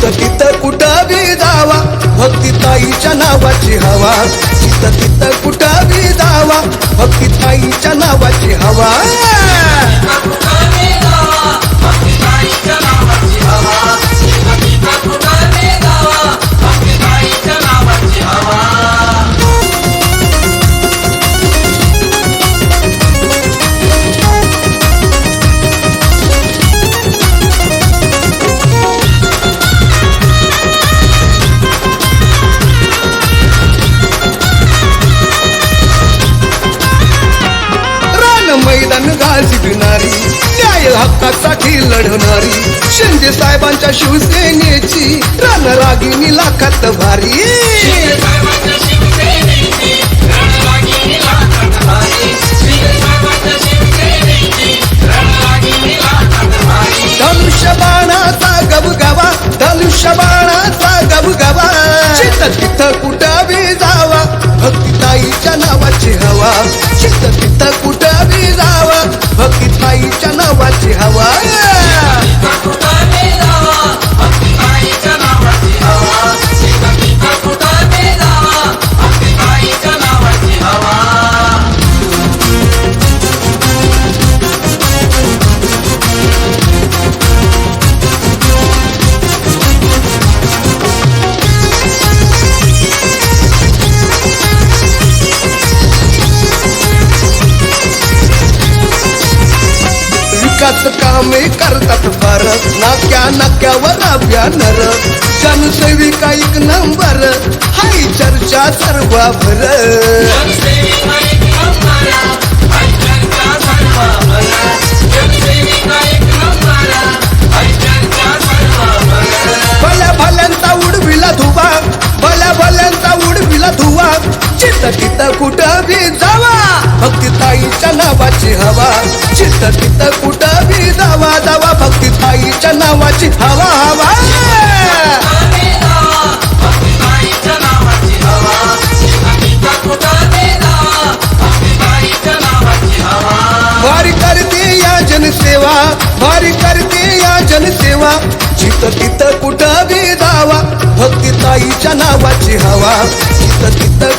जनसेवा तिथं कुठं बी जावा. भक्ती ताईच्या नावाची हवा. तिथं तिथं कुठं बी जावा. भक्ती ताईच्या नावाची हवा. शिंदे साहेबांच्या शिवसेनेची. रणरागिनी लाखात भारी. धनुष्यबाणाचा गबगबा धनुष्यबाणाचा गबगबा. चित तिथं कुठं बी जावा भक्तिताईच्या नावाची हवा. चित्त कामे करतात भारत. नाक्या नाक्यावर अभ्यानर जनसेविका एक नंबर. हाय चर्चा सर्वाभर भल्या भल्यांचा उडविला धुवा. भल्या भल्यांचा उडविला धुवा. चित्त तिथं कुठं बी जावा. ताईच्या नावाची हवा. चित्त तिथं कुठं दावा जावा. जावा भक्ती ताईच्या नावाची हवा हवा. भारी करते या जनसेवा भारी करते या जनसेवा. जिथं तिथं कुठं बी जावा भक्ती ताईच्या नावाची हवा. जिथं तिथं